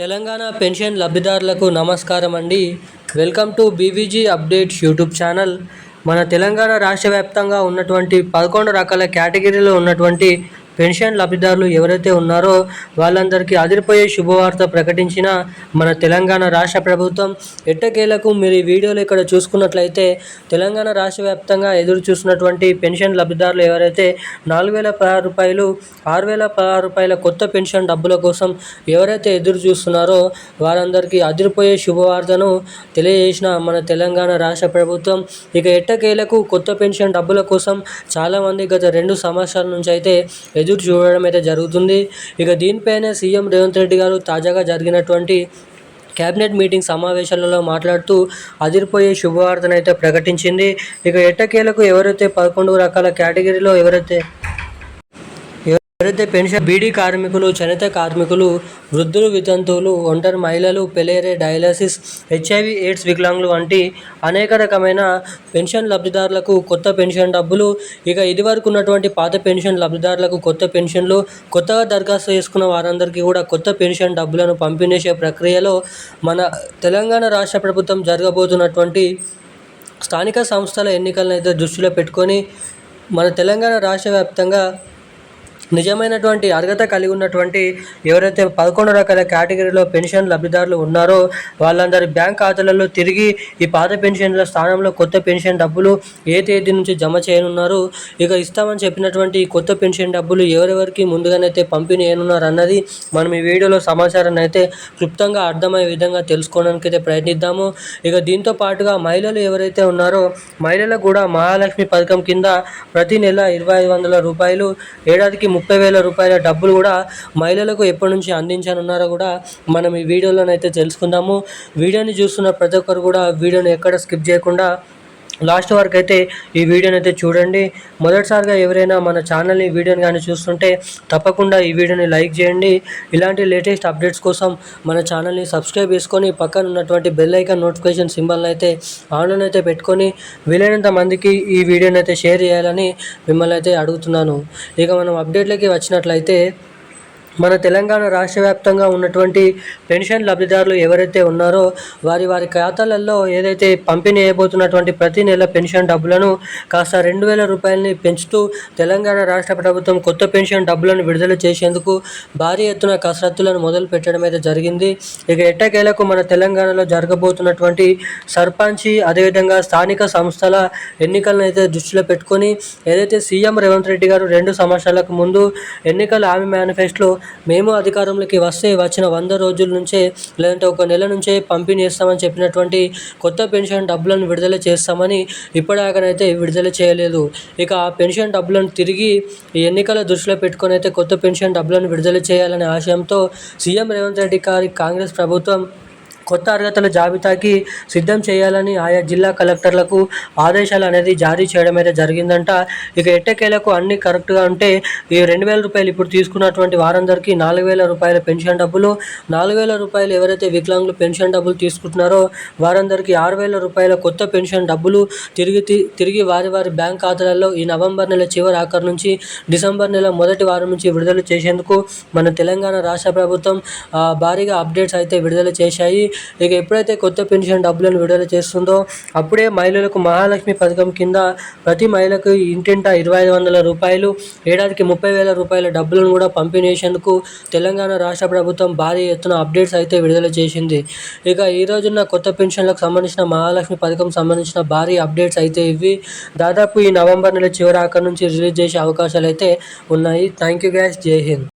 Telangana pension లబ్ధిదారులకు నమస్కారం అండి. Welcome to BVG updates YouTube channel. మన తెలంగాణ రాష్ట్ర వ్యాప్తంగా ఉన్నటువంటి పదకొండు రకాల కేటగిరీలో ఉన్నటువంటి పెన్షన్ లబ్ధిదారులు ఎవరైతే ఉన్నారో వాళ్ళందరికీ అదిరిపోయే శుభవార్త ప్రకటించిన మన తెలంగాణ రాష్ట్ర ప్రభుత్వం. ఎట్టకేలకు మీరు ఈ వీడియోలో ఇక్కడ చూసుకున్నట్లయితే తెలంగాణ రాష్ట్ర వ్యాప్తంగా ఎదురు చూసినటువంటి పెన్షన్ లబ్ధిదారులు ఎవరైతే నాలుగు వేల పదహారు రూపాయలు ఆరు వేల పదహారు రూపాయల కొత్త పెన్షన్ డబ్బుల కోసం ఎవరైతే ఎదురు చూస్తున్నారో వారందరికీ అదిరిపోయే శుభవార్తను తెలియజేసిన మన తెలంగాణ రాష్ట్ర ప్రభుత్వం. ఇక ఎట్టకేలకు కొత్త పెన్షన్ డబ్బుల కోసం చాలామంది గత రెండు సంవత్సరాల నుంచి అయితే ఎదురు చూడడం అయితే జరుగుతుంది. ఇక దీనిపైన సీఎం రేవంత్ రెడ్డి గారు తాజాగా జరిగినటువంటి కేబినెట్ మీటింగ్ సమావేశాలలో మాట్లాడుతూ అదిరిపోయే శుభవార్తను అయితే ప్రకటించింది. ఇక ఎట్టకేలకు ఎవరైతే పదకొండు రకాల కేటగిరీలో ఎవరైతే ఎవరైతే పెన్షన్ బీడీ కార్మికులు చేనేత కార్మికులు వృద్ధులు వితంతువులు ఒంటరి మహిళలు పెలేరే డయాలసిస్ హెచ్ఐవి ఎయిడ్స్ వికలాంగులు వంటి అనేక రకమైన పెన్షన్ లబ్ధిదారులకు కొత్త పెన్షన్ డబ్బులు. ఇక ఇదివరకు ఉన్నటువంటి పాత పెన్షన్ లబ్ధిదారులకు కొత్త పెన్షన్లు కొత్తగా దరఖాస్తు చేసుకున్న వారందరికీ కూడా కొత్త పెన్షన్ డబ్బులను పంపిణీసే ప్రక్రియలో మన తెలంగాణ రాష్ట్ర ప్రభుత్వం జరగబోతున్నటువంటి స్థానిక సంస్థల ఎన్నికలను అయితే దృష్టిలో పెట్టుకొని మన తెలంగాణ రాష్ట్ర వ్యాప్తంగా నిజమైనటువంటి అర్హత కలిగి ఉన్నటువంటి ఎవరైతే పదకొండు రకాల కేటగిరీలో పెన్షన్ లబ్ధిదారులు ఉన్నారో వాళ్ళందరి బ్యాంక్ ఖాతాలలో తిరిగి ఈ పాత పెన్షన్ల స్థానంలో కొత్త పెన్షన్ డబ్బులు ఏ తేదీ నుంచి జమ చేయనున్నారు. ఇక ఇస్తామని చెప్పినటువంటి ఈ కొత్త పెన్షన్ డబ్బులు ఎవరెవరికి ముందుగానైతే పంపిణీ చేయనున్నారు అన్నది మనం ఈ వీడియోలో సమాచారాన్ని అయితే క్లుప్తంగా అర్థమయ్యే విధంగా తెలుసుకోవడానికి అయితే ప్రయత్నిద్దాము. ఇక దీంతో పాటుగా మహిళలు ఎవరైతే ఉన్నారో మహిళలకు కూడా మహాలక్ష్మి పథకం కింద ప్రతి నెల ఇరవై ఐదు వందల రూపాయలు ఏడాదికి ముప్పై వేల రూపాయల డబ్బులు కూడా మహిళలకు ఎప్పటి నుంచి అందించనున్నారో కూడా మనం ఈ వీడియోలోనైతే తెలుసుకుందాము. వీడియోని చూస్తున్న ప్రతి ఒక్కరు కూడా వీడియోని ఎక్కడ స్కిప్ చేయకుండా లాస్ట్ వరకు అయితే ఈ వీడియోని అయితే చూడండి. మొదటిసారిగా ఎవరైనా మన ఛానల్ని వీడియోని కానీ చూస్తుంటే తప్పకుండా ఈ వీడియోని లైక్ చేయండి. ఇలాంటి లేటెస్ట్ అప్డేట్స్ కోసం మన ఛానల్ని సబ్స్క్రైబ్ చేసుకొని పక్కన ఉన్నటువంటి బెల్ ఐకాన్ నోటిఫికేషన్ సింబల్ని అయితే ఆన్లైన్ అయితే పెట్టుకొని వీలైనంత మందికి ఈ వీడియోని అయితే షేర్ చేయాలని మిమ్మల్ని అయితే అడుగుతున్నాను. ఇక మనం అప్డేట్లకి వచ్చినట్లయితే మన తెలంగాణ రాష్ట్ర వ్యాప్తంగా ఉన్నటువంటి పెన్షన్ లబ్ధిదారులు ఎవరైతే ఉన్నారో వారి వారి ఖాతాలలో ఏదైతే పంపిణీ చేయబోతున్నటువంటి ప్రతి నెల పెన్షన్ డబ్బులను కాస్త రెండు వేల రూపాయలని పెంచుతూ తెలంగాణ రాష్ట్ర ప్రభుత్వం కొత్త పెన్షన్ డబ్బులను విడుదల చేసేందుకు భారీ ఎత్తున కసరత్తులను మొదలు పెట్టడం అయితే జరిగింది. ఇక ఎట్టకేలకు మన తెలంగాణలో జరగబోతున్నటువంటి సర్పంచి అదేవిధంగా స్థానిక సంస్థల ఎన్నికలను అయితే దృష్టిలో పెట్టుకొని ఏదైతే సీఎం రేవంత్ రెడ్డి గారు రెండు సంవత్సరాలకు ముందు ఎన్నికల హామీ మేనిఫెస్టోలో మేము అధికారంలోకి వస్తే వచ్చిన వంద రోజుల నుంచే లేదంటే ఒక నెల నుంచే పంపిణీ చేస్తామని చెప్పినటువంటి కొత్త పెన్షన్ డబ్బులను విడుదల చేస్తామని ఇప్పటిదాకానైతే విడుదల చేయలేదు. ఇక ఆ పెన్షన్ డబ్బులను తిరిగి ఈ ఎన్నికల దృష్టిలో పెట్టుకొని అయితే కొత్త పెన్షన్ డబ్బులను విడుదల చేయాలనే ఆశయంతో సీఎం రేవంత్ రెడ్డి గారి కాంగ్రెస్ ప్రభుత్వం కొత్త అర్హతల జాబితాకి సిద్ధం చేయాలని ఆయా జిల్లా కలెక్టర్లకు ఆదేశాలు అనేది జారీ చేయడం అయితే జరిగిందంట. ఇక ఎట్టకేలకు అన్ని కరెక్ట్గా ఉంటే ఈ రెండు వేల రూపాయలు ఇప్పుడు తీసుకున్నటువంటి వారందరికీ నాలుగు వేల రూపాయల పెన్షన్ డబ్బులు నాలుగు వేల రూపాయలు ఎవరైతే వికలాంగులు పెన్షన్ డబ్బులు తీసుకుంటున్నారో వారందరికీ ఆరు వేల రూపాయల కొత్త పెన్షన్ డబ్బులు తిరిగి తి- తిరిగి వారి వారి బ్యాంక్ ఖాతాలలో ఈ నవంబర్ నెల చివరి ఆఖరు నుంచి డిసెంబర్ నెల మొదటి వారం నుంచి విడుదల చేసేందుకు మన తెలంగాణ రాష్ట్ర ప్రభుత్వం భారీగా అప్డేట్స్ అయితే విడుదల చేశాయి. ఇక ఎప్పుడైతే కొత్త పెన్షన్ డబ్బులను విడుదల చేస్తుందో అప్పుడే మహిళలకు మహాలక్ష్మి పథకం కింద ప్రతి మహిళకు ఇంటింట ఇరవై ఐదు వందల రూపాయలు ఏడాదికి ముప్పై వేల రూపాయల డబ్బులను కూడా పంపిణీషన్కు తెలంగాణ రాష్ట్ర ప్రభుత్వం భారీ ఎత్తున అప్డేట్స్ అయితే విడుదల చేసింది. ఇక ఈ రోజున కొత్త పెన్షన్లకు సంబంధించిన మహాలక్ష్మి పథకం సంబంధించిన భారీ అప్డేట్స్ అయితే ఇవి. దాదాపు ఈ నవంబర్ నెల చివరి ఆఖరి నుంచి రిలీజ్ చేసే అవకాశాలు అయితే ఉన్నాయి. Thank you guys. Jai Hind.